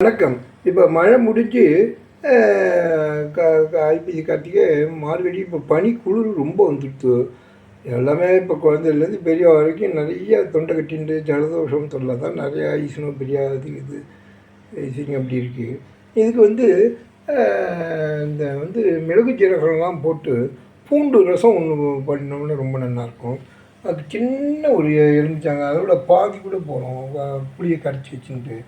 வணக்கம். இப்போ மழை முடிஞ்சு அஹ், க ஐப்பசி கார்த்திகை மார்கழி இப்போ பனி குளிர் ரொம்ப வந்துடுத்து. எல்லாமே இப்போ குழந்தைலேருந்து பெரிய வரைக்கும் நிறைய தொண்டை கட்டிண்டு ஜலதோஷம் தொல்லை தான் நிறையா ஐசனும் பெரிய இது இது அப்படி இருக்குது இதுக்கு வந்து இந்த வந்து மிளகு ஜீரகம்லாம் போட்டு பூண்டு ரசம் ஒன்று பண்ணோம்னா ரொம்ப நல்லாயிருக்கும். அது சின்ன ஒரு எலுமிச்சாங்க அதோட பாதி கூட போகிறோம் புளியை கரைச்சி வச்சுட்டு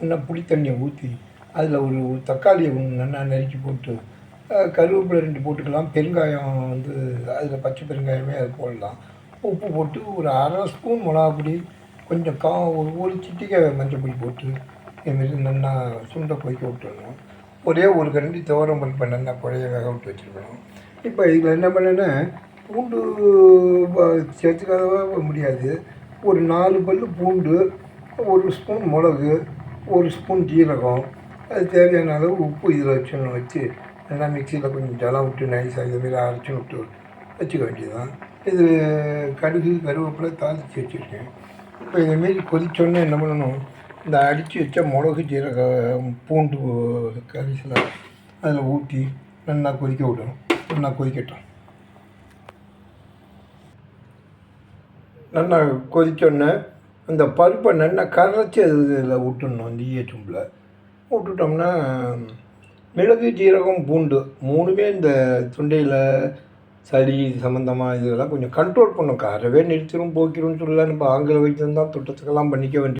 நல்லா புளி தண்ணியை ஊற்றி அதில் ஒரு ஒரு தக்காளியை ஒன்று நல்லா நறுக்கி போட்டு கருவேப்பிலை ரெண்டு போட்டுக்கலாம் பெருங்காயம் வந்து அதில் பச்சை பெருங்காயமே அது போடலாம். உப்பு போட்டு ஒரு அரை ஸ்பூன் மிளகாப்பொடி கொஞ்சம் கா ஒரு ஒரு சிட்டிக்காய் மஞ்சள் பொடி போட்டு இதுமாரி நல்லா சுண்டை கொதிக்க விட்டுடணும் ஒரே ஒரு கரண்டி துவரம் பருப்பை நல்லா குழைய வேக விட்டு வச்சுருக்கணும். இப்போ இதில் என்ன பண்ணேன்னா பூண்டு வ- முடியாது. ஒரு நாலு பல் பூண்டு ஒரு ஸ்பூன் மிளகு ஒரு ஸ்பூன் ஜீரகம் அது தேவையான அளவு உப்பு இதில் வச்சுன்னு வச்சு நல்லா மிக்சியில் கொஞ்சம் ஜலம் விட்டு நைஸாக இதுமாரி அரைச்சி விட்டு வச்சுக்க வேண்டியதுதான். இது கடுகு கருவேப்பிலை தாளித்து வச்சுருக்கேன். இப்போ இதுமாரி கொதிச்சோன்னே என்ன பண்ணணும்? இந்த அடித்து வச்ச மிளகு ஜீரகம் பூண்டு கரிசில் அதில் ஊற்றி நல்லா கொதிக்க விடணும். நல்லா கொதிக்கட்டும். நல்லா கொதிச்சோடனே அந்த பருப்பை நல்லா கரைச்சி அதில் விட்டுடணும் அந்த ஈய விட்டுட்டோம்னா மிளகு ஜீரகம் பூண்டு மூணுமே இந்த தொண்டையில் சளி சம்மந்தமாக இதெல்லாம் கொஞ்சம் கண்ட்ரோல் பண்ணும். அறவே நிறுத்திடும் போக்கிடும்னு சொல்லலாம். நம்ம ஆங்கில வைத்தியம் தான் தொட்டத்துக்கெல்லாம் பண்ணிக்க வேண்டிய